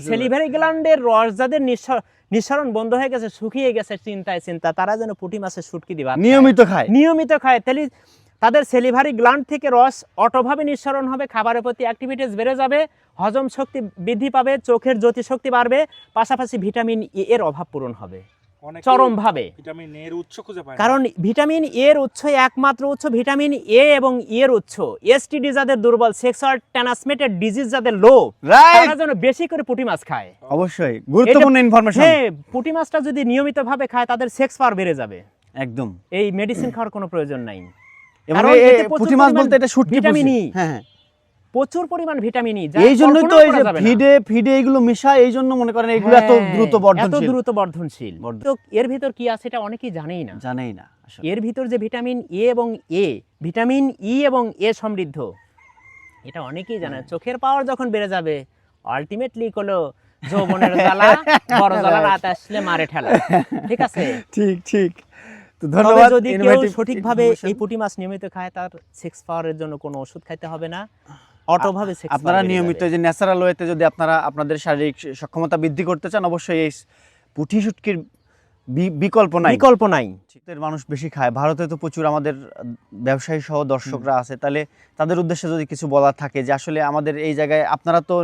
Salivary গ্ল্যান্ডের রস যাদের নিঃস- নিঃসরণ বন্ধ হয়ে গেছে শুকিয়ে গেছে চিন্তায় চিন্তা তারা যেন পুঁটি মাছের শুটকি দিবা নিয়মিত খায়। নিয়মিত খায়। তাহলে তাদের সেলিভারি গ্ল্যান্ড থেকে রস অটোভাবে নিঃসরণ হবে। খাবারের প্রতি অ্যাক্টিভিটিস বেড়ে যাবে। হজম শক্তি বৃদ্ধি পাবে। চোখের জ্যোতি শক্তি বাড়বে। পাশাপাশি ভিটামিন এ এর অভাব পূরণ হবে। চরমভাবে। ভিটামিন এর উৎস খুঁজে পায় কারণ ভিটামিন এর উৎস একমাত্র উৎস ভিটামিন এ এবং ই এর উৎস। এসটিডি যাদের দুর্বল সেক্সুয়াল ট্রান্সমিটেড ডিজিজ যাদের লো তারা যেন বেশি করে পুঁটি মাছ খায়। অবশ্যই গুরুত্বপূর্ণ ইনফরমেশন হ্যাঁ পুঁটি মাছটা যদি নিয়মিতভাবে খায় তাদের সেক্স পাওয়ার বেড়ে যাবে। একদম। এই মেডিসিন খাওয়ার কোনো প্রয়োজন নাই। পুঁটি মাছ বলতে এটা শুটকি ভিটামিন ই। হ্যাঁ হ্যাঁ। প্রচুর পরিমাণ ভিটামিন ই এই জন্যই তো এই যে ফিডে ফিডে এগুলো মিশায় এই জন্য মনে করেন এগুলো এত দ্রুত হ্যাঁ, এত দ্রুত বর্ধনশীল। তো এর ভিতর কি আছে এটা অনেকেই জানেই না। জানেই না এর ভিতর যে ভিটামিন এ এবং এ ভিটামিন ই এবং এ সমৃদ্ধ এটা অনেকেই জানে। চোখের পাওয়ার যখন বেড়ে যাবে আলটিমেটলি হলো যৌবনের জ্বালা বড় জ্বালা রাত আসলে মারে ঠেলা। ঠিক আছে? ঠিক ঠিক। তো ধন্যবাদ যদি কেউ সঠিকভাবে। এই পুঁটি মাছ নিয়মিত খায় তার সেক্স পাওয়ারের জন্য কোনো ওষুধ খাইতে হবে না। অটোভাবে সেক্স আপনারা নিয়মিত যে ন্যাচারাল ওয়েতে যদি আপনারা আপনাদের শারীরিক সক্ষমতা বৃদ্ধি করতে চান অবশ্যই এই পুঁটি শুটকির বিকল্প নাই। বিকল্প নাই। শীতের মানুষ বেশি খায়। ভারতে তো প্রচুর আমাদের ব্যবসায়ী সহ দর্শকরা আছে। তাহলে তাদের উদ্দেশ্যে যদি কিছু বলার থাকে যে আসলে আমাদের এই জায়গায় আপনারা তো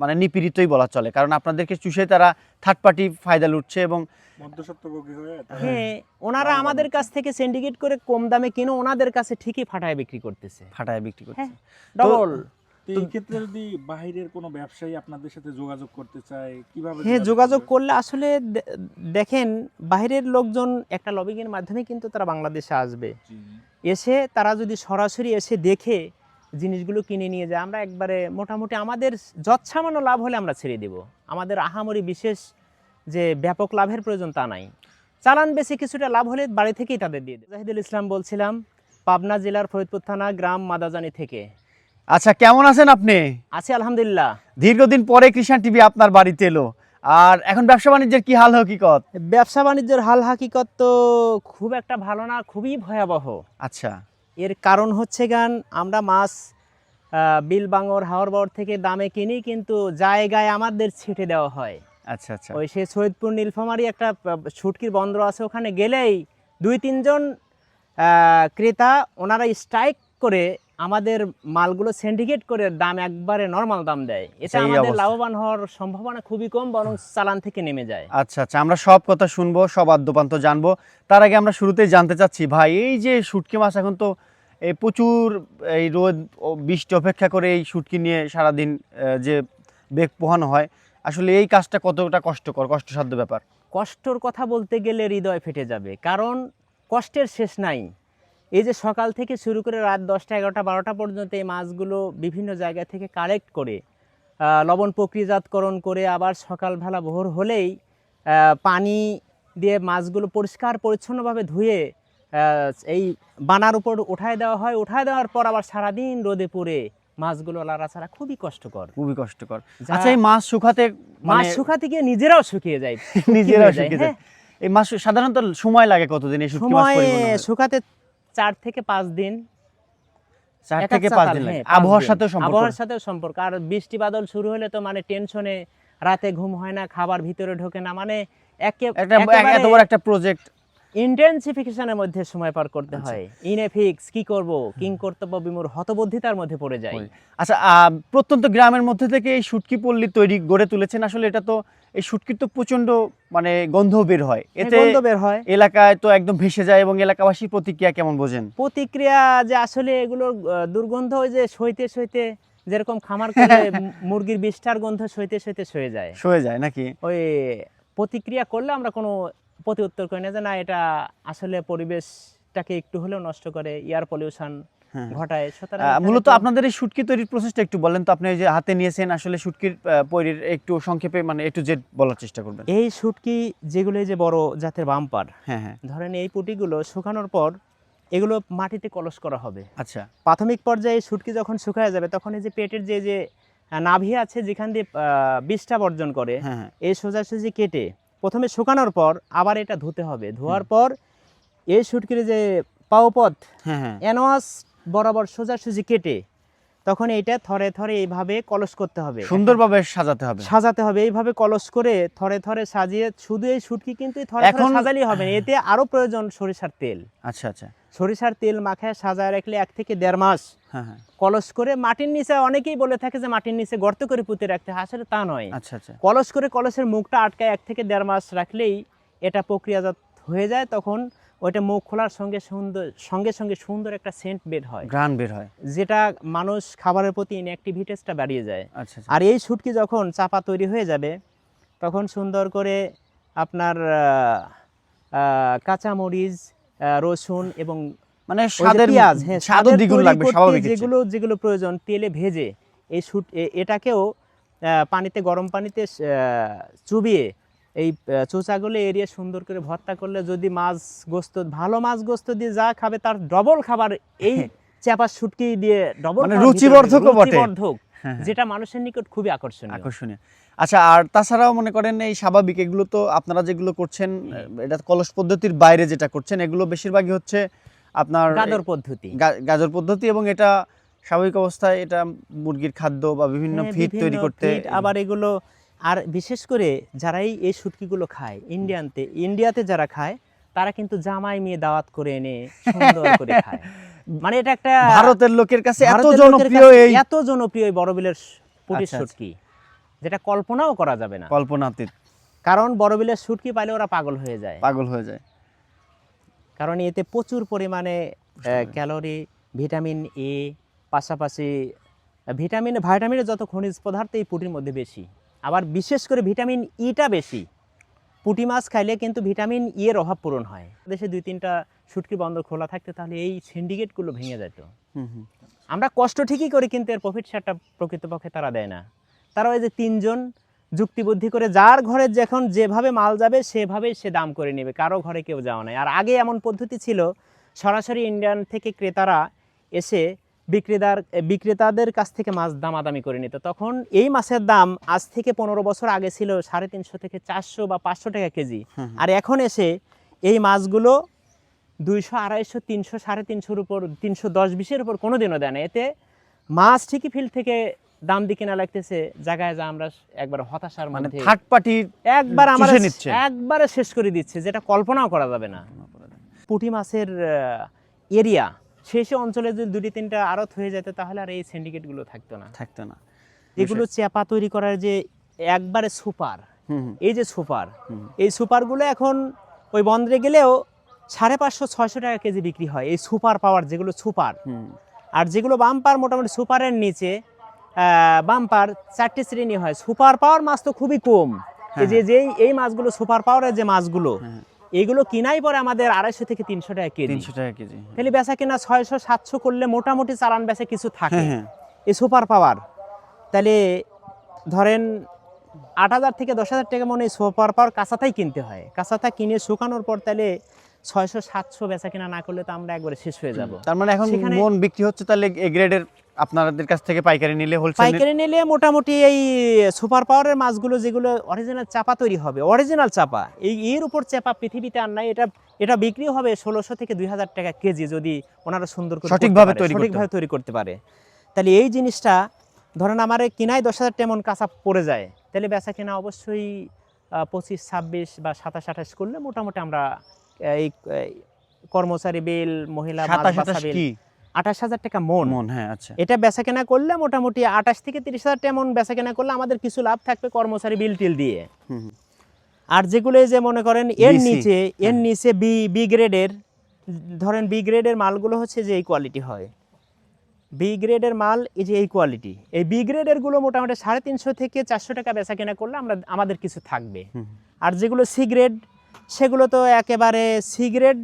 মানে নিপীড়িতই বলা চলে। কারণ আপনাদেরকে চুষে তারা থার্ড পার্টি ফায়দা লুটছে এবং মধ্যস্বত্বভোগী হয়ে হ্যাঁ ওনারা আমাদের কাছ থেকে সিন্ডিকেট করে কম দামে কিনে ওনাদের কাছে ঠিকই ফাটায় বিক্রি করতেছে। ফাটায় বিক্রি হ্যাঁ ডবল তো এই ক্ষেত্রে যদি বাইরের কোনো ব্যবসায়ী আপনাদের সাথে যোগাযোগ করতে চায় কীভাবে হ্যাঁ যোগাযোগ করলে আসলে দেখেন বাইরের লোকজন একটা মাধ্যমে কিন্তু তারা বাংলাদেশে আসবে। এসে তারা যদি সরাসরি এসে দেখে জিনিসগুলো কিনে নিয়ে যায় আমরা একবারে মোটামুটি আমাদের যৎসামান্য লাভ হলে আমরা ছেড়ে দেব। আমাদের আহামরি বিশেষ যে ব্যাপক লাভের প্রয়োজন তা নাই। চালান বেশি কিছুটা লাভ হলে বাড়ি থেকেই তাদের দিয়ে দেব জাহিদুল ইসলাম বলছিলাম পাবনা জেলার ফরিদপুর থানা গ্রাম মাদাজানি থেকে। আচ্ছা কেমন আছেন আপনি? আছি আলহামদুলিল্লাহ। দীর্ঘদিন পরে কৃষাণ টিভি আপনার বাড়িতে এলো। আর এখন ব্যবসা বাণিজ্যের কি হাল হকিকত? ব্যবসা বাণিজ্যের হাল হাকিকত তো খুব একটা ভালো না খুবই ভয়াবহ। আচ্ছা। এর কারণ হচ্ছে গান আমরা মাছ আহ, বিলবাঙর হাওড়বাড় থেকে দামে কিনি কিন্তু জায়গায় আমাদের ছিটে দেওয়া হয়। আচ্ছা আচ্ছা। ওই সে সৈয়দপুর নীলফামারি একটা আহ, শুটকির বন্দর আছে ওখানে গেলেই দুই তিনজন ক্রেতা ওনারা স্ট্রাইক করে আমাদের মালগুলো সিন্ডিকেট করে দাম একবারে নর্মাল দাম দেয়। এটা আমাদের লাভবান হওয়ার সম্ভাবনা খুবই কম বরং চালান থেকে নেমে যায়। আচ্ছা আচ্ছা আমরা সব কথা শুনব সব আদ্যপান্ত জানব। তার আগে আমরা শুরুতেই জানতে চাচ্ছি ভাই এই যে শুটকি মাছ এখন তো এই প্রচুর এই রোদ ও বৃষ্টি অপেক্ষা করে এই শুটকি নিয়ে সারাদিন যে বেগ পোহানো হয় আসলে এই কাজটা কতটা কষ্টকর কষ্টসাধ্য ব্যাপার? কষ্টর কথা বলতে গেলে হৃদয় ফেটে যাবে কারণ কষ্টের শেষ নাই। এই যে সকাল থেকে শুরু করে রাত দশটা এগারোটা বারোটা পর্যন্ত এই মাছগুলো বিভিন্ন জায়গা থেকে কালেক্ট করে লবণ প্রক্রিয়াজাতকরণ করে আবার সকালবেলা ভোর হলেই পানি দিয়ে মাছগুলো পরিষ্কার পরিচ্ছন্নভাবে ধুয়ে এই বানার উপর উঠায় দেওয়া হয়। উঠায় দেওয়ার পর আবার সারাদিন রোদে পড়ে মাছগুলো লাড়াছাড়া খুবই কষ্টকর। খুবই কষ্টকর। আচ্ছা এই মাছ শুকাতে মাছ মানে শুকাতে গিয়ে নিজেরাও শুকিয়ে যায়। নিজেরাও শুকিয়ে হ্যাঁ। যায় এই মাছ সাধারণত সময় লাগে কতদিন? এই শুটকি মাছ সময় শুকাতে চার থেকে পাঁচ দিন। চার থেকে পাঁচ দিন হ্যাঁ, আবহাওয়ার সাথে সম্পর্ক। আবহাওয়ার সাথে সম্পর্ক। আর বৃষ্টি বাদল শুরু হলে তো মানে টেনশনে রাতে ঘুম হয় না খাবার ভিতরে ঢোকে না। মানে একে এত বড় একটা প্রজেক্ট ইন্টেন্সিফিকেশনের মধ্যে সময় পার করতে হয়। ইনএফিক্স কি করব? কিং কর্তব্য বিমূর হতবুদ্ধিতার মধ্যে পড়ে যায়। আচ্ছা প্রত্যন্ত গ্রামের মধ্যে থেকে এই শুটকি পল্লী তৈরি গড়ে তুলেছেন। আসলে এটা তো এই শুটকির তো প্রচণ্ড মানে গন্ধ বের হয়। এতে গন্ধ বের হয়। এলাকায় তো একদম ভেসে যায় এবং এলাকাবাসী প্রতিক্রিয়া কেমন বোঝেন? প্রতিক্রিয়া যে আসলে এগুলোর দুর্গন্ধ ওই যে সইতে সইতে যেরকম খামার করে মুরগির বিষ্ঠার গন্ধ সইতে সইতে সয়ে যায়। সয়ে যায় নাকি? ওই প্রতিক্রিয়া করলে আমরা কোনো প্রতি উত্তর করি না যে না এটা আসলে পরিবেশটাকে একটু হলেও নষ্ট করে এয়ার পলিউশন হ্যাঁ। ঘটায়। সুতরাং মূলত আপনাদের এই শুটকি তৈরির প্রসেসটা একটু বলেন তো আপনি যে হাতে নিয়েছেন আসলে শুটকির একটু সংক্ষেপে মানে একটু জেড বলার চেষ্টা করবেন। এই শুটকি যেগুলো যে বড় জাতের বাম্পার হ্যাঁ হ্যাঁ। ধরেন এই পুটিগুলো শুকানোর পর এগুলো মাটিতে কলস করা হবে। আচ্ছা। প্রাথমিক পর্যায়ে শুটকি যখন শুকায় যাবে তখন এই যে পেটের যে যে নাভি আছে যেখান দিয়ে বিষটা বর্জন করে হ্যাঁ হ্যাঁ। এই সোজাসুজি কেটে প্রথমে শুকানোর পর আবার এটা ধুতে হবে। ধোয়ার পর এই শুটকির যে পাওপথ এনওয়াস হ্যাঁ। অ্যানোয়াস বরাবর সোজাসুজি কেটে তখন এটা থরে থরে এইভাবে কলস করতে হবে। সুন্দরভাবে সাজাতে হবে। সাজাতে হবে এইভাবে কলস করে থরে থরে সাজিয়ে শুধু এই শুটকি কিন্তু থরে থরে সাজালেই হবে না এতে আরও প্রয়োজন সরিষার তেল। আচ্ছা আচ্ছা। সরিষার তেল মাখায় সাজায় রাখলে এক থেকে দেড় মাস হ্যাঁ হ্যাঁ। কলস করে মাটির নিচে অনেকেই বলে থাকে যে মাটির নিচে গর্ত করে পুঁতে রাখতে হয়। আসলে তা নয়। আচ্ছা আচ্ছা। কলস করে কলসের মুখটা আটকায় এক থেকে দেড় মাস রাখলেই এটা প্রক্রিয়াজাত হয়ে যায় তখন ওইটা মুখ খোলার সঙ্গে সুন্দর সঙ্গে সঙ্গে সুন্দর একটা সেন্ট বের হয়। গ্রান বের হয়। যেটা মানুষ খাবারের প্রতি ইনঅ্যাক্টিভিটিসটা বাড়িয়ে যায়। আচ্ছা আচ্ছা। আর এই শুটকি যখন চাপা তৈরি হয়ে যাবে তখন সুন্দর করে আপনার কাঁচামরিচ রসুন এবং মানে স্বাদের পেঁয়াজ হ্যাঁ স্বাদের দ্বিগুণ লাগবে স্বাভাবিক যেগুলো যেগুলো প্রয়োজন তেলে ভেজে এই শুট এটাকেও পানিতে গরম পানিতে চুবিয়ে এই চোচাগুলো এরিয়ে সুন্দর করে ভর্তা করলে যদি মাছ গোস্ত ভালো মাছ গোস্ত দিয়ে যা খাবে তার ডবল খাবার এই চাপা শুটকি দিয়ে ডবল মানে রুচিবর্ধকও বটে। হ্যাঁ, হ্যাঁ। যেটা মানুষের নিকট খুবই আকর্ষণীয় আকর্ষণীয় আচ্ছা আর তাছাড়াও মনে করেন এই স্বাভাবিক এগুলো তো আপনারা যেগুলো করছেন এটা কলস পদ্ধতির বাইরে যেটা করছেন এগুলো বেশিরভাগই হচ্ছে আপনার গাদর পদ্ধতি। গাজর পদ্ধতি এবং এটা স্বাভাবিক অবস্থায় এটা মুরগির খাদ্য বা বিভিন্ন হ্যাঁ, ফিড তৈরি করতে আবার এগুলো আর বিশেষ করে যারাই এই শুটকিগুলো খায় ইন্ডিয়ানতে ইন্ডিয়াতে যারা খায় তারা কিন্তু জামাই মেয়ে দাওয়াত করে এনে সুন্দর করে খায়। মানে এটা একটা ভারতের লোকের কাছে এত জনপ্রিয় এই এত জনপ্রিয় এই বড়বিলের পুটির আচ্ছা, আচ্ছা। শুটকি। যেটা কল্পনাও করা যাবে না। কল্পনাতীত। কারণ বড় বিলের শুটকি পাইলে ওরা পাগল হয়ে যায়। পাগল হয়ে যায়। কারণ এতে প্রচুর পরিমাণে ক্যালোরি ভিটামিন এ পাশাপাশি ভিটামিন ভাইটামিনের যত খনিজ পদার্থ এই পুটির মধ্যে বেশি। আবার বিশেষ করে ভিটামিন ইটা বেশি। পুঁটি মাছ খাইলে কিন্তু ভিটামিন ই এর অভাব পূরণ হয়। দেশে দুই তিনটা শুটকি বন্দর খোলা থাকতে তাহলে এই সিন্ডিকেটগুলো ভেঙে যেত। আমরা কষ্ট ঠিকই করি কিন্তু এর প্রফিট শেয়ারটা প্রকৃতপক্ষে তারা দেয় না। তারা ওই যে তিনজন যুক্তিবুদ্ধি করে যার ঘরে যখন যেভাবে মাল যাবে সেভাবেই সে দাম করে নেবে। কারও ঘরে কেউ যাওয়া নাই। আর আগে এমন পদ্ধতি ছিল সরাসরি ইন্ডিয়ান থেকে ক্রেতারা এসে বিক্রেতার বিক্রেতাদের কাছ থেকে মাছ দামাদামি করে নিত। তখন এই মাছের দাম আজ থেকে পনেরো বছর আগে ছিল সাড়ে তিনশো থেকে চারশো বা পাঁচশো টাকা কেজি। আর এখন এসে এই মাছগুলো দুইশো আড়াইশো তিনশো সাড়ে তিনশোর উপর তিনশো দশ বিশের উপর কোনো দিনও দেয় না। এতে মাছ ঠিকই ফিল্ড থেকে দাম দিয়ে কেনা লাগতেছে জায়গায় যা আমরা একবার হতাশার মানে থার্ড পার্টি একবার আমরা। একবারে শেষ করে দিচ্ছে যেটা কল্পনাও করা যাবে না। পুঁটি মাছের এরিয়া শেষে অঞ্চলে যদি দুটি তিনটা আড়ত হয়ে যেত তাহলে আর এই সিন্ডিকেটগুলো থাকতো না। থাকতো না। এগুলো চেপা তৈরি করার যে একবারে সুপার এই যে সুপার। এই সুপারগুলো এখন ওই বন্দরে গেলেও সাড়ে পাঁচশো ছয়শো টাকা কেজি বিক্রি হয় এই সুপার পাওয়ার যেগুলো সুপার। আর যেগুলো বাম্পার মোটামুটি সুপারের নিচে বাম্পার চারটি শ্রেণি হয়। সুপার পাওয়ার মাছ তো খুবই কম। এই যে এই মাছগুলো সুপার পাওয়ারের যে মাছগুলো হ্যাঁ। এগুলো কিনাই পরে আমাদের আড়াইশো থেকে তিনশো টাকা কেজি। তিনশো টাকা কেজি তাহলে বেচা কিনা ছয়শো সাতশো করলে মোটামুটি চালান বেচা কিছু থাকে। হ্যাঁ। হ্যাঁ এই সুপার পাওয়ার তাহলে ধরেন আট হাজার থেকে দশ হাজার টাকা মনে হয় সুপার পাওয়ার কাঁচাতাই কিনতে হয়। কাঁচাতা কিনে শুকানোর পর তাহলে ছয়শো সাতশো বেচা কিনা না করলে তো আমরা একবারে শেষ হয়ে যাব। তার মানে এখন মন বিক্রি হচ্ছে তাহলে এ গ্রেডের আপনাদের কাছ থেকে পাইকারি নিলে হোলসেল পাইকারি নিলে মোটামুটি এই সুপার পাওয়ারের মাছগুলো যেগুলো অরিজিনাল চাপা তৈরি হবে অরিজিনাল চাপা এই এর উপর চাপা পৃথিবীতে আর নাই এটা এটা বিক্রি হবে ষোলোশো থেকে দুই হাজার টাকা কেজি যদি ওনারা সুন্দর করে সঠিকভাবে তৈরি করতে সঠিকভাবে তৈরি করতে পারে। তাহলে এই জিনিসটা ধরেন আমার কিনাই দশ হাজার তেমন কাঁচা পড়ে যায় তাহলে বেচা কেনা অবশ্যই পঁচিশ ছাব্বিশ বা সাতাশ আঠাশ করলে মোটামুটি আমরা এই এই কর্মচারী বিল মহিলা আঠাশ হাজার টাকা মন। মন হ্যাঁ আচ্ছা। এটা বেচা কেনা করলে মোটামুটি আঠাশ থেকে তিরিশ হাজার তেমন বেচা কেনা করলে আমাদের কিছু লাভ থাকবে কর্মচারী বিল টিল দিয়ে। আর যেগুলো যে মনে করেন এর নিচে এর হ্যাঁ। নিচে বি বি গ্রেডের ধরেন বি গ্রেডের মালগুলো হচ্ছে যে এই কোয়ালিটি হয়। বি গ্রেডের মাল এই যে এই কোয়ালিটি এই বি গ্রেডেরগুলো মোটামুটি সাড়ে তিনশো থেকে চারশো টাকা বেচা কেনা করলে আমরা আমাদের কিছু থাকবে। আর যেগুলো সি গ্রেড সেগুলো তো একেবারে সি গ্রেড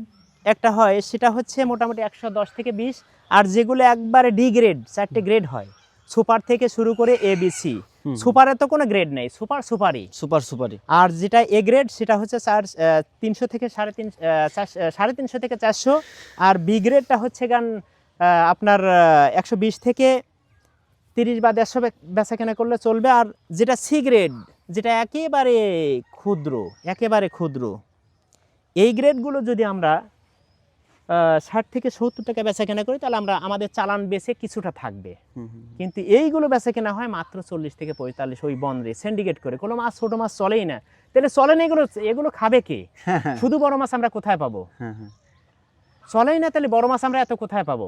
একটা হয় সেটা হচ্ছে মোটামুটি একশো দশ থেকে বিশ আর যেগুলো একবারে ডি গ্রেড চারটে গ্রেড হয়। সুপার থেকে শুরু করে এ বি সি। সুপারে তো কোনো গ্রেড নেই সুপার সুপারই সুপার সুপারি আর যেটা এ গ্রেড সেটা হচ্ছে চার তিনশো থেকে সাড়ে তিন সাড়ে তিনশো থেকে চারশো। আর বি গ্রেডটা হচ্ছে গান আপনার একশো বিশ থেকে তিরিশ বা দেড়শো বেচা কেনা করলে চলবে। আর যেটা সি গ্রেড যেটা একেবারে ক্ষুদ্র একেবারে ক্ষুদ্র এই গ্রেডগুলো যদি আমরা ষাট থেকে সত্তর টাকা বেচা কেনা করি তাহলে আমরা আমাদের চালান বেচে কিছুটা থাকবে। কিন্তু এইগুলো বেচা কেনা হয় মাত্র চল্লিশ থেকে পঁয়তাল্লিশ ওই বন্ধে সিন্ডিকেট করে। কোনো মাছ ছোটো মাছ চলেই না। তাহলে চলে না এগুলো এগুলো খাবে কে? হ্যাঁ, হ্যাঁ, শুধু বড় মাছ আমরা কোথায় পাবো? হ্যাঁ। চলেই না তাহলে বড় মাছ আমরা এত কোথায় পাবো?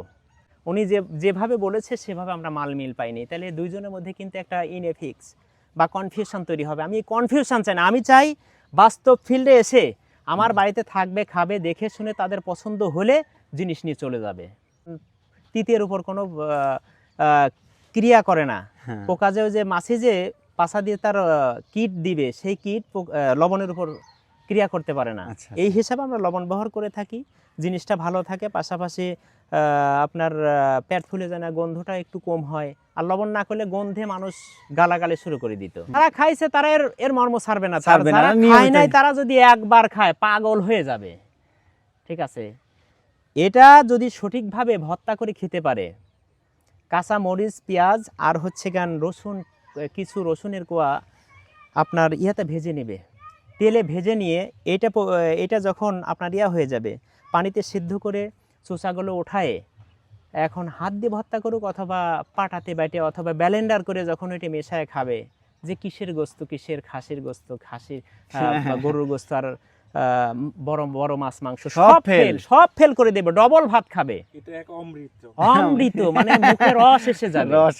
উনি যে যেভাবে বলেছে সেভাবে আমরা মাল মিল পাইনি। তাহলে দুইজনের মধ্যে কিন্তু একটা ইনএফিক্স বা কনফিউশন তৈরি হবে। আমি কনফিউশন চাই না আমি চাই বাস্তব ফিল্ডে এসে আমার বাড়িতে থাকবে খাবে দেখে শুনে তাদের পছন্দ হলে জিনিস নিয়ে চলে যাবে। তৃতীয়ের উপর কোনো ক্রিয়া করে না। হ্যাঁ। পোকা যে যে মাছে যে পাশা দিয়ে তার কিট দিবে সেই কিট লবণের উপর ক্রিয়া করতে পারে না। আচ্ছা, এই হিসাবে আমরা লবণ ব্যবহার করে থাকি। জিনিসটা ভালো থাকে পাশাপাশি আহ, আপনার পেট ফুলে যায় না গন্ধটা একটু কম হয়। আর লবণ না করলে গন্ধে মানুষ গালাগালি শুরু করে দিত। তারা খাইছে তারা এর এর মর্ম ছাড়বে না। ছাড়বে না, খায় নাই তারা যদি একবার খায় পাগল হয়ে যাবে। ঠিক আছে? এটা যদি সঠিকভাবে ভর্তা করে খেতে পারে কাঁচা মরিচ পেঁয়াজ আর হচ্ছে গান রসুন কিছু রসুনের কোয়া আপনার ইয়াতে ভেজে নেবে। তেলে ভেজে নিয়ে এটা এটা যখন আপনার ইয়া হয়ে যাবে পানিতে সিদ্ধ করে চোষাগুলো ওঠায় এখন হাত দিয়ে ভর্তা করুক অথবা পাটাতে বাইটে অথবা ব্যালেন্ডার করে যখন এটা মেশায় খাবে যে কিসের গোস্ত কিসের খাসির গোস্ত খাসির গরুর গোস্ত আর আহ, বড় বড় মাছ মাংস সব সব ফেল সব ফেল করে দেবে ডবল ভাত খাবে। এটা এক অমৃত। অমৃত মানে মুখে রস এসে যাবে। রস